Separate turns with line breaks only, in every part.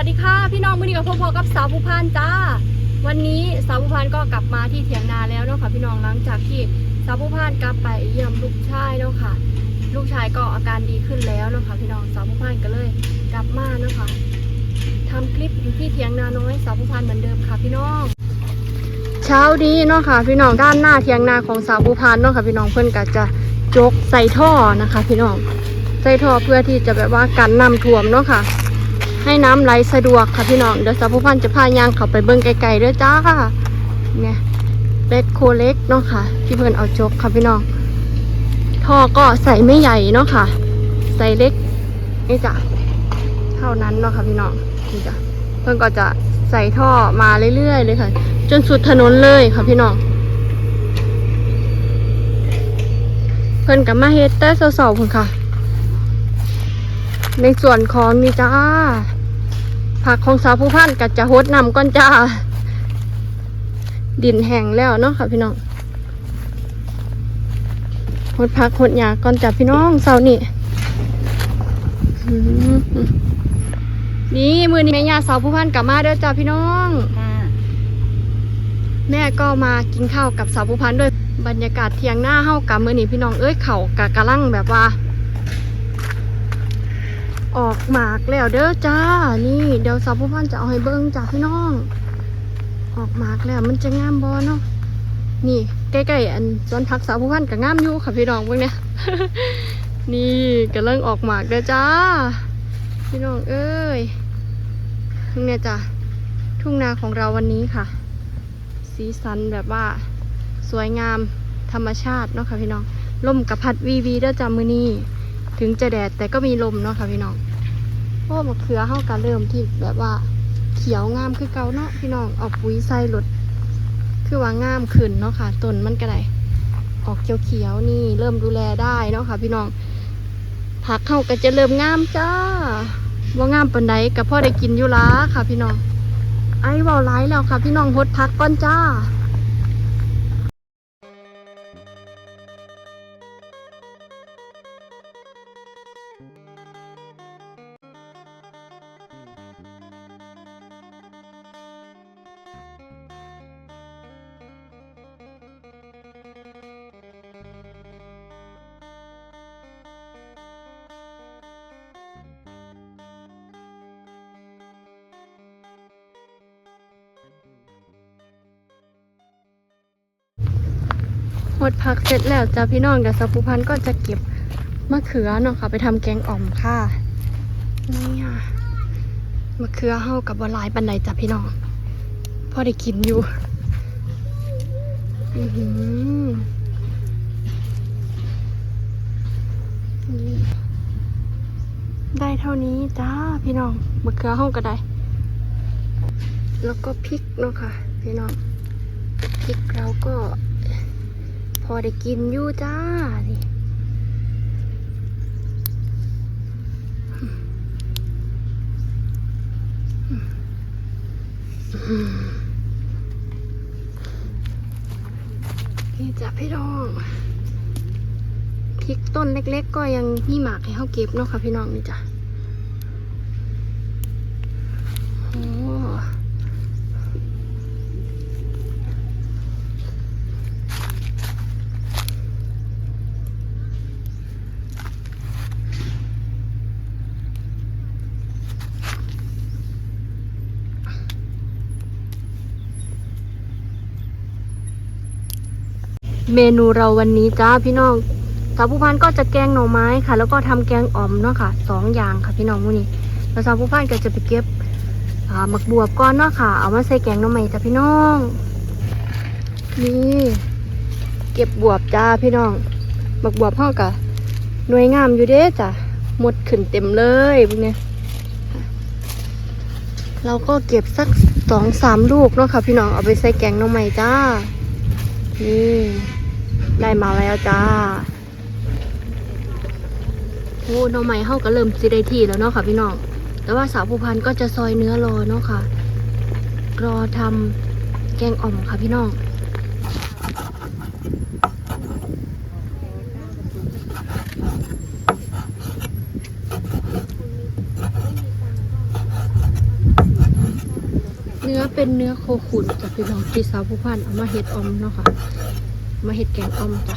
วัสดีค่ะ พี่น้องมือนี้กับพ่อพอกับสาวผู้พานจ้า วันนี้สาวผู้พานก็กลับมาที่เถียงนาแล้วเนาะค่ะพี่น้องหลังจากที่สาวผู้พานกลับไปเยี่ยมลูกชายเนาะค่ะ ลูกชายก็อาการดีขึ้นแล้วเนาะค่ะพี่น้องสาวผู้พานก็เลยกลับมาเนาะค่ะทำคลิปอยู่ที่เถียงนาน้อยสาวผู้พานเหมือนเดิมค่ะพี่น้อง เช้านี้เนาะค่ะพี่น้องด้านหน้าเถียงนาของสาวผู้พานเนาะค่ะพี่น้องเพื่อนก็จะจกใส่ท่อนะคะ พี่น้องใส่ท่อเพื่อที่จะแบบว่ากันน้ำท่วมเนาะค่ะ ให้น้ำไหลสะดวกค่ะพี่น้อง เดี๋ยวสาวผู้พันจะพายางเขาไปเบิ้งไกลๆด้วยจ้าเนี่ยเล็กโคเล็กเนาะค่ะ ที่เพื่อนเอาจกค่ะพี่น้องท่อก็ใส่ไม่ใหญ่เนาะค่ะ ใส่เล็กนี่จ้ะเท่านั้นเนาะค่ะพี่น้องนี่จ้ะเพื่อนก็จะใส่ท่อมาเรื่อยๆเลยค่ะ จนสุดถนนเลยค่ะพี่น้องเพื่อนกับมาเฮดแต่เสาๆเพิ่นค่ะ ในส่วนของนี่จ้า ผักของสาวผู้พันกับจะฮดนำก้อนจ้า ดินแห้งแล้วเนาะค่ะพี่น้องฮดผักฮดหยาก้อนจ้าพี่น้องเสาร์นี่อืมนี่มือนี้แม่ยาสาวผู้พันกลับมาเด้อจ้าพี่น้อง
ค่ะ
แม่ก็มากินข้าวกับสาวผู้พันด้วยบรรยากาศเที่ยงหน้าเฮากับมือนี้พี่น้องเอ้ยเขากะกะลังแบบว่า ออกหมากแล้วเด้อจ้า นี่เดี๋ยวสาวผู้พันจะเอาให้เบิ้งจ้าพี่น้อง ออกหมากแล้วมันจะงามบอเนาะ นี่ใกล้ๆอันสวนพักสาวผู้พันกับงามอยู่ค่ะพี่น้องเบิ่งเนี่ย นี่กำลังออกหมากเด้อจ้า พี่น้องเอ้ยทุ่งเนี่ยจ้ะทุ่งนาของเราวันนี้ค่ะ สีสันแบบว่าสวยงามธรรมชาติเนาะค่ะพี่น้อง ลมกับพัดวีวีเด้อจ้ามือนี้ถึงจะแดดแต่ก็มีลมเนาะค่ะพี่น้อง พราะว่ามะเขือเฮากันเริ่มที่แบบว่าเขียวงามคือเก่าเนาะพี่น้องเอาปุ๋ยใส่รถคือว่างามขึ้นเนาะค่ะต้นมันก็ได้ออกเขียวๆนี่เริ่มดูแลได้เนาะค่ะ พี่น้องผักเฮาก็จะเริ่มงามจ้าว่างามปานใดก็พอได้กินอยู่ละค่ะ พี่น้องไอ้เว้าร้แล้วค่ะ พี่น้องพดพักก่อนจ้า หดผักเสร็จแล้วจ้าพี่น้องเดี๋ยวสัพพุพันธ์ก็จะเก็บมะเขือเนาะค่ะ ไปทำแกงอ่อมค่ะนี่ค่ะมะเขือเฮากับบหลายปันไดจ้าพี่น้องพอได้กินอยู่อือหือได้เท่านี้จ้าพี่น้องมะเขือเฮาก็ได้ แล้วก็พริกเนาะค่ะ พี่น้องพริกเราก็ อได้กินอยู่จ้านี่นี่จ้ะพี่น้องพริกต้นเล็ก ๆ ก็ยังมีหมากให้เขาเก็บเนาะค่ะพี่น้องนี่จ้ะโอ้ เมนูเราวันนี้จ้าพี่น้องสาวผู้พันก็จะแกงหน่อไม้ค่ะ แล้วก็ทำแกงอ่อมเนาะค่ะสองอย่างค่ะพี่น้องมื้นี้แล้วสาวผู้พันก็จะไปเก็บหมักบวบก่อนเนาะค่ะ เอามาใส่แกงหน่อไม้จ้าพี่น้องนี่เก็บบวบจ้าพี่น้องหมักบวบเฮากะหน่วยงามอยู่เด้จ้ะหมดขึ้นเต็มเลยพวกเนี้ยเราก็เก็บสักสองสามลูกเนาะค่ะ พี่น้องเอาไปใส่แกงหน่อไม้จ้านี่ ได้มาแล้วจ้าโอ้น้องใหม่เข้าก็เริ่มสิได้ที่แล้วเนาะค่ะพี่น้อง แต่ว่าสาวผู้พันก็จะซอยเนื้อรอเนาะค่ะ รอทำแกงอ่อมค่ะพี่น้องเนื้อเป็นเนื้อโคขุนจ้ะพี่น้องที่สาวผู้พันเอามาเฮ็ดออมเนาะค่ะ มาเห็ดแกงอ่อมจ้ะ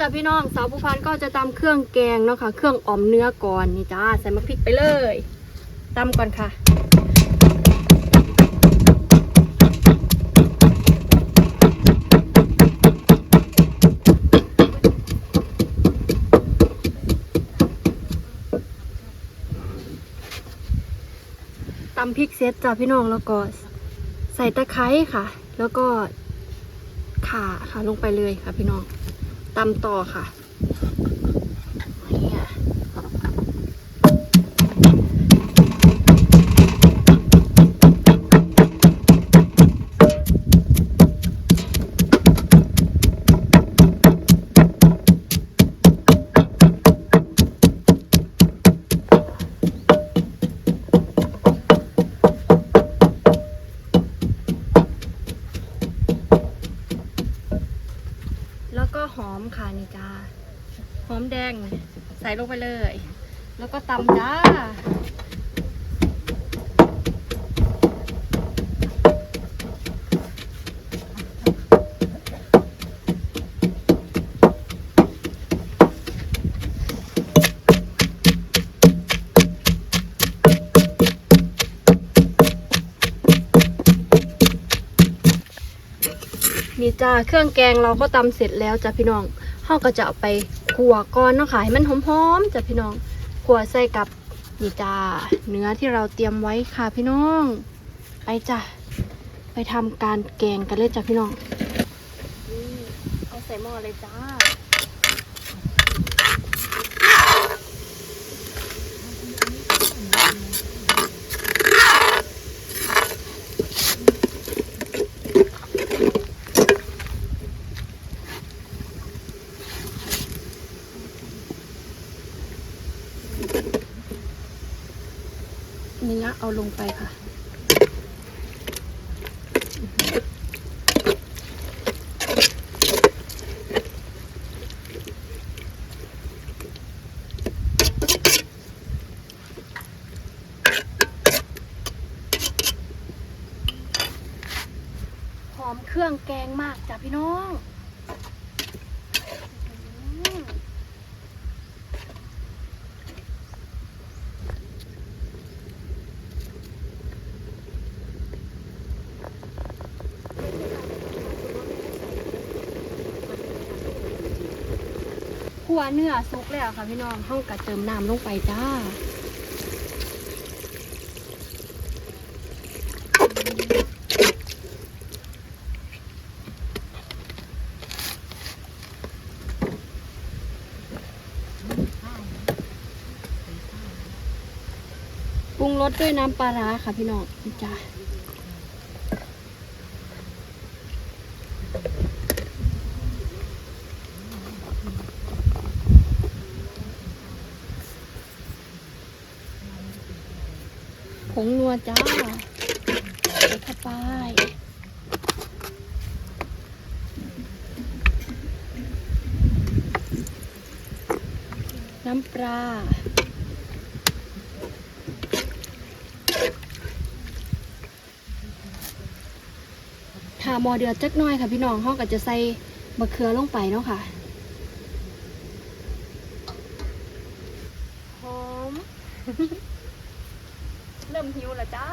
จา
ก
พี่น้องสาวผู้พันก็จะตำเครื่องแกงเนาะค่ะ เครื่องออมเนื้อก่อนนี่จ้าใส่มะพริกไปเลยตำก่อนค่ะตำพริกเซตจ้าพี่น้องแล้วก็ใส่ตะไคร้ค่ะ แล้วก็ข่าค่ะลงไปเลยค่ะพี่น้อง ตำต่อค่ะ มค่ะนี่จ้าหอมแดง ใส่ลงไปเลย แล้วก็ตำจ้า นี่จ้าเครื่องแกงเราก็ตำเสร็จแล้วจ้ะพี่น้องเฮาก็จะเอาไปขั่วก่อนเนาะค่ะให้มันหอมๆจ้ะพี่น้องขั่วใส่กับนี่จ้าเนื้อที่เราเตรียมไว้ค่ะพี่น้อง ไปจ้ะไปทำการแกงกันเลยจ้ะพี่น้องนี่เอาใส่หม้อเลยจ้า เอาลงไปค่ะ หอมเครื่องแกงมากจ้ะพี่น้อง ขัวเนื้อสุกแล้วค่ะพี่น้องเฮาก็เติมน้ำลงไปจ้าปรุงรสด้วยน้ำปลาร้าค่ะพี่น้องจ้า จ้าใส่เข้าไปน้ำปลาถ้าหมอเดือดจักหน้อยค่ะพี่น้องเขาก็จะใส่มะเขือลงไปเนาะค่ะ หอม เริ่มหิวแล้วจ้า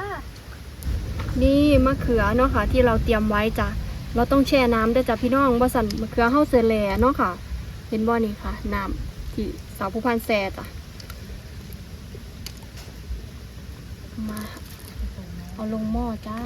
นี่มะเขือเนาะค่ะที่เราเตรียมไว้จ้ะเราต้องแช่น้ำด้วยจ้ะพี่น้องบ่สั่นมะเขือเฮาเสแลเนาะค่ะ เห็นบ่นี่ค่ะน้ำที่สาวผู้พันแซ่จ้ะมาเอาลงหม้อจ้า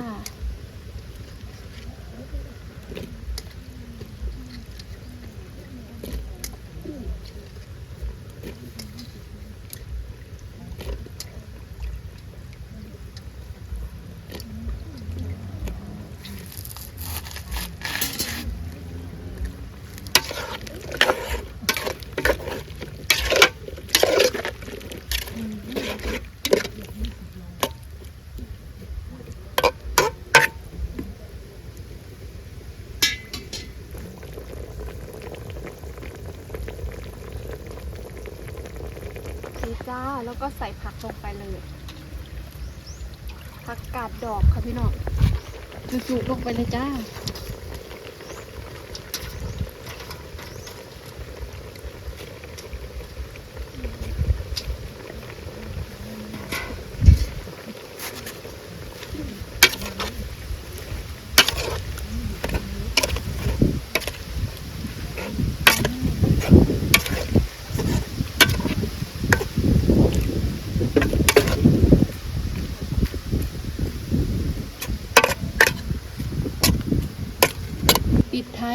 แล้วก็ใส่ผักลงไปเลย ผักกาดดอกค่ะพี่น้องจุกๆลงไปเลยจ้า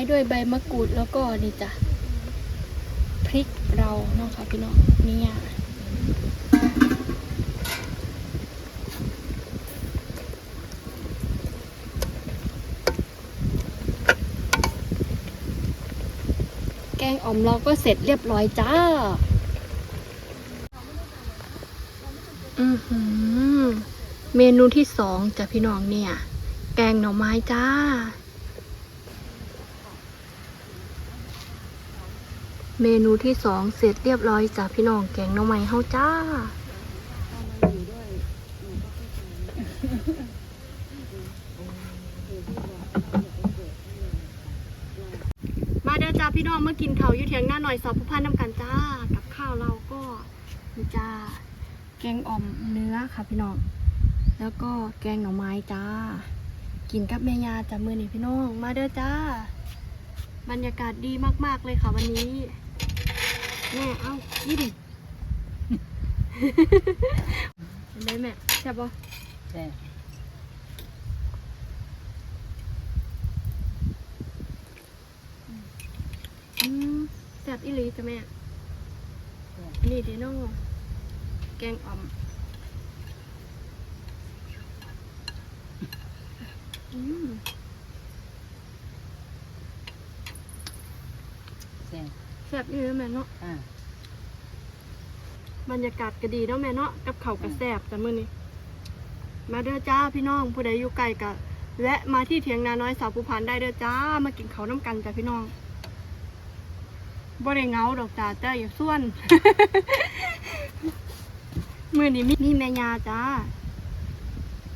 ยด้วยใบมะกรูดแล้วก็นี่จ้ะพริกเราเนาะค่ะพี่น้องเนี่ยแกงอ่อมเราก็เสร็จเรียบร้อยจ้า อือหือ เมนูที่สองจ้ะพี่น้องเนี่ย แกงหน่อไม้จ้า เมนูที่สองเสร็จเรียบร้อยจ้ะพี่น้องแกงหน่อไม้เฮาจ้า มาเด้อจ้าพี่น้องมากินข้าวอยู่เถียงหน้าหน่อยสอบผู้พันน้ำกันจ้า กับข้าวเราก็นี่จ้า แกงอ่อมเนื้อค่ะพี่น้อง แล้วก็แกงหน่อไม้จ้า กินกับแม่ยาจ้ามือนี่พี่น้อง มาเด้อจ้า บรรยากาศดีมาก ๆ เลยค่ะวันนี้ แม่เอานี่ดิเห็นไหมแม่ใช่ปะ
แต่
แซ่บอีหลีจ้ะแม่ นี่เดโน่แกงอ่อมอืม
แต่
แซ่บอีหลีแม่เนาะ
อ่า
บรรยากาศก็ดีเนาะแม่เนาะกับเขาวกับแซ่บแต่มื้อนี้ มาเด้อจ้าพี่น้องผู้ใดอยู่ไกลกะแวะมาที่เถียงนาน้อยสาวผู้พันได้เด้อจ้ามากินเขาวน้ำกันจ้ะพี่น้องบ่ได้เหงาดอกจ้าแต่อย่าส่วน มื้อนี้มีมีแม่ยาจ้า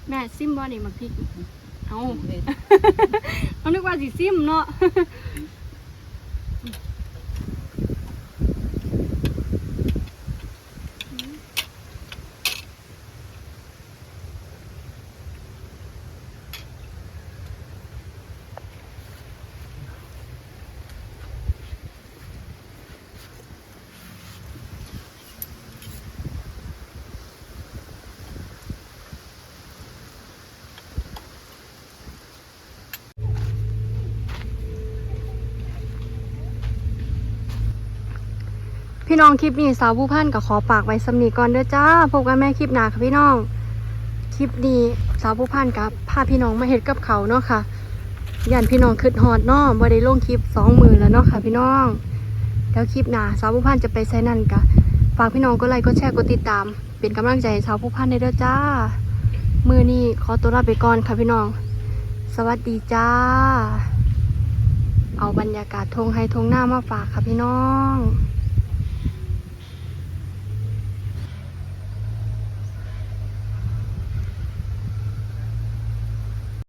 แม่ซิมบ่นี่มาพริก เอา
เด็ด
เอานึกว่าสิซิมเนาะ พี่น้องคลิปนี้สาวผู้พันก็ขอฝากไว้สำนีก่อนเด้อจ้าพบกันแม่คลิปหนาค่ะพี่น้อง คลิปนี้สาวผู้พันกับพาพี่น้องมาเฮ็ดกับเขาเนาะค่ะย่านพี่น้องคืดฮอดเนาะบ่ได้ลงคลิปสองมือแล้วเนาะค่ะ พี่น้องแล้วคลิปหนาสาวผู้พันจะไปใช้นั่นกะฝากพี่น้องกดไลค์กดแชร์กดติดตาม เป็นกำลังใจให้สาวผู้พันได้เด้อจ้า มือนี้ขอตัวลาไปก่อนค่ะพี่น้อง สวัสดีจ้า เอาบรรยากาศทงไฮทงหน้ามาฝากค่ะพี่น้อง